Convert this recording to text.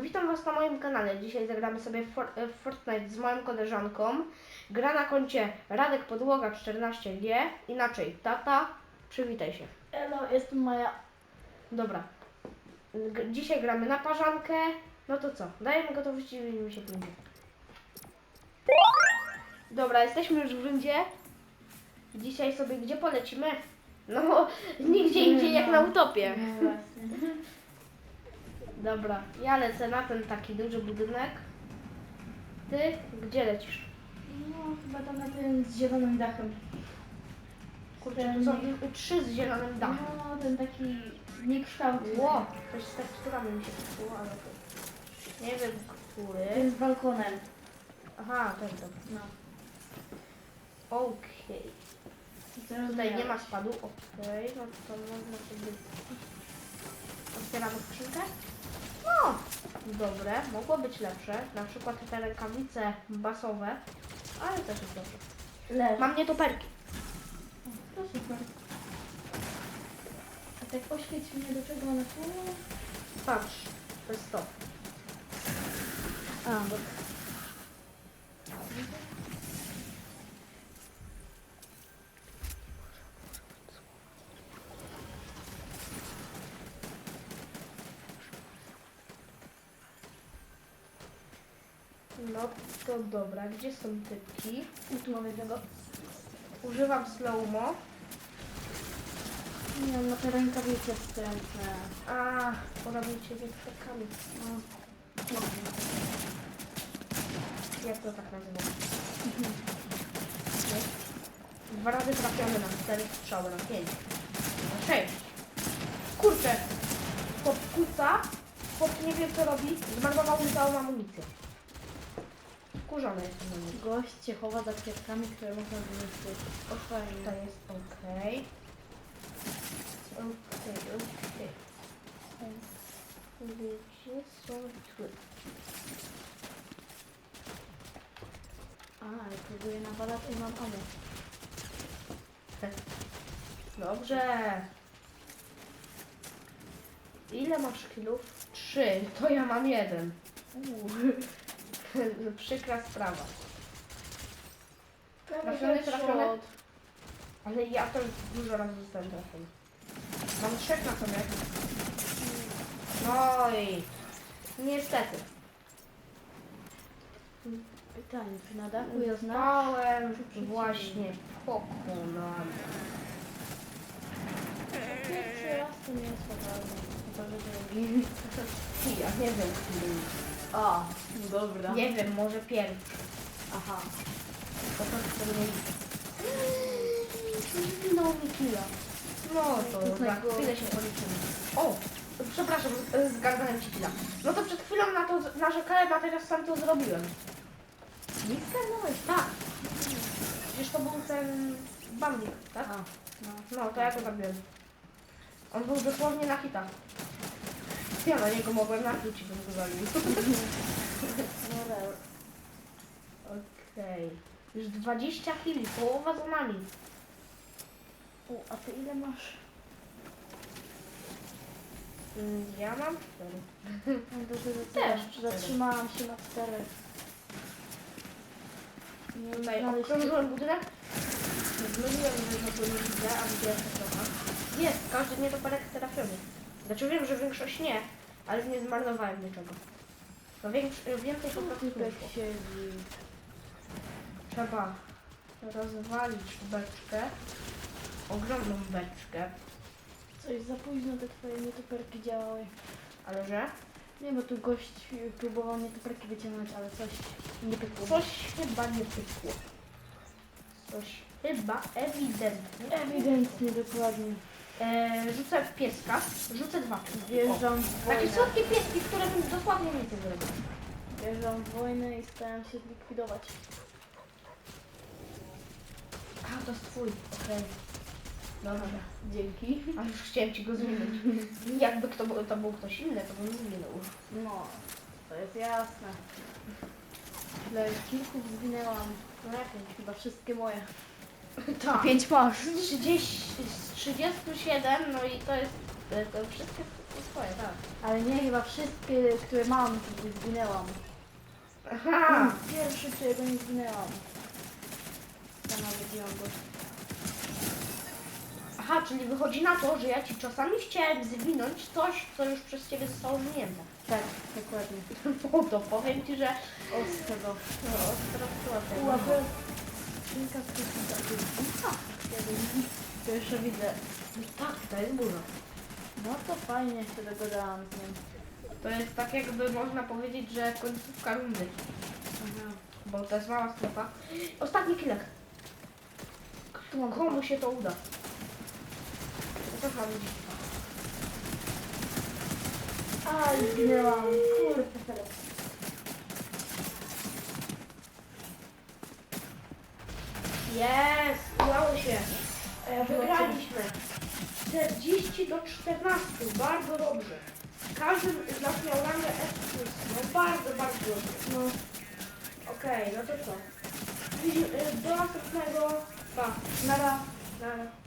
witam Was na moim kanale. Dzisiaj zagramy sobie w For- w Fortnite z moją koleżanką. Gra na koncie Radek Podłoga 14G, inaczej tata. Przywitaj się. Elo, jestem Maja. Dobra. G- dzisiaj gramy na parzankę. No to co? Dajemy gotowość i widzimy się później. Dobra, jesteśmy już w rundzie. Dzisiaj sobie gdzie polecimy? No, nigdzie indziej jak na utopie. No właśnie. Dobra, ja lecę na ten taki duży budynek. Ty gdzie lecisz? No, chyba tam na ten z zielonym dachem. Kurczę, tu są trzy z zielonym dachem. No, ten taki niekształtny. Ło, coś z teksturami mi się psuło, ale to nie wiem który. Ten z balkonem. Aha, ten to. No. Okej. Teraz Tutaj nie ma spadu. Okej, no to można sobie... Otwieramy skrzynkę? Dobre. Mogło być lepsze. Na przykład te rękawice basowe, ale też jest dobrze. Mam nietoperki. To super. A tak oświeć mnie do czego one są? Patrz, to jest to. A, bo... No to dobra, gdzie są typki? I tu mam jednego. Używam slow-mo. Nie wiem, no te rękawice wstrętne. A, porobicie wiekrzakami. No. Jak to tak nazywa? Nie? Dwa razy trafiamy na cztery strzały, na pięć. Na sześć. Kurczę! Chłop kuca, chłop nie wie co robi, zmarnował mi całą amunicję. Kurzony jestem na nim. Gość się chowa za kwiatkami, które można zniszczyć. O, To fajnie. jest okej. Okej, okej. Gdzie są tu? A, ja próbuję nawalać i mam ammo. Dobrze. Ile masz kilów? Trzy. To ja mam jeden. Uuu. Przykra sprawa. Trafiony, trafiony. Ale ja to dużo razy zostałem trafiony. Mam trzech na sobie. No i niestety. Pytanie, czy na dachu jest na... Zostałem właśnie pokonany. Pierwszy raz to nie jest fatalne. Chyba, że drugi. Ja nie wiem, który. A, dobra. Nie wiem, może pierwszy. Aha. Po prostu tego nie mi killa. No To to za najgorsze. chwilę się policzymy. O! Przepraszam, z- zgarnąłem ci chwilę. No to przed chwilą na to z- narzekałem, a teraz sam to zrobiłem. Nie zgarnąłeś? Tak. Przecież to był ten bambik, tak? A, no. No, to ja go zabiłem. On był dosłownie na hita. Ja na niego mogłem nakryć i bym go zabił. Dobra. Okej. Już 20 chwili, połowa za nami. U, a ty ile masz? Mm, Ja mam 4. No Też. Zatrzymałam się na czterech. Nie Tutaj znaleźć... okrążyłem budynek. Zmyliłem, że no to nie widzę, a widziałem to trochę. Jest, każdy nietoperek trafiony. Znaczy wiem, że większość nie, ale nie zmarnowałem niczego. No więcej po prostu wyszło. siedzi. Trzeba rozwalić beczkę. Ogromną beczkę. Coś za późno te twoje nietoperki działały. Ale że? Nie, bo tu gość y, próbował nietoperki wyciągnąć, ale coś nie pykło. Coś chyba nie pykło. Coś chyba ewidentnie. Ewidentnie, dokładnie. E, rzucę w pieska. Rzucę dwa. Wjeżdżam w Takie wojnę. słodkie pieski, które bym dosłownie nic nie zrobił. Wjeżdżam w wojnę i staram się zlikwidować. A, to jest twój. Okej. Dobra. Dzięki. A już chciałem ci go zmienić. Jakby kto, był- to był ktoś inny, to bym zmienił. No, to jest jasne. Dla kilku zginęłam. No jak? Chyba wszystkie moje. Tak. Pięć masz. Z 30, z 37, no i to jest e, to wszystkie No swoje, tak. Ale nie, chyba wszystkie, które mam, zginęłam. Aha! Pierwszy, którego nie zginęłam. Ja nawet ją go. Aha, czyli wychodzi na to, że ja ci czasami chciałem zwinąć coś, co już przez ciebie zostało zwinięte. Tak, dokładnie. No to powiem ci, że Ostro. no, ostro Łapę. Kilka skutków To jeszcze widzę. Tak, to jest burza. No to fajnie się dogadałam z nim. To jest tak jakby można powiedzieć, że końcówka rundy. Bo to jest mała strefa. Ostatni kilek. Komu się to uda? To też mam dziś. A, zginęłam. Kurde, Felek. Jest! Udało się. E, Wygraliśmy. 40 do 14. Bardzo dobrze. Każdy z nas miał rangę S+. No bardzo, bardzo dobrze. No, Okej, no to co? E, Do następnego. Pa. nara. Na.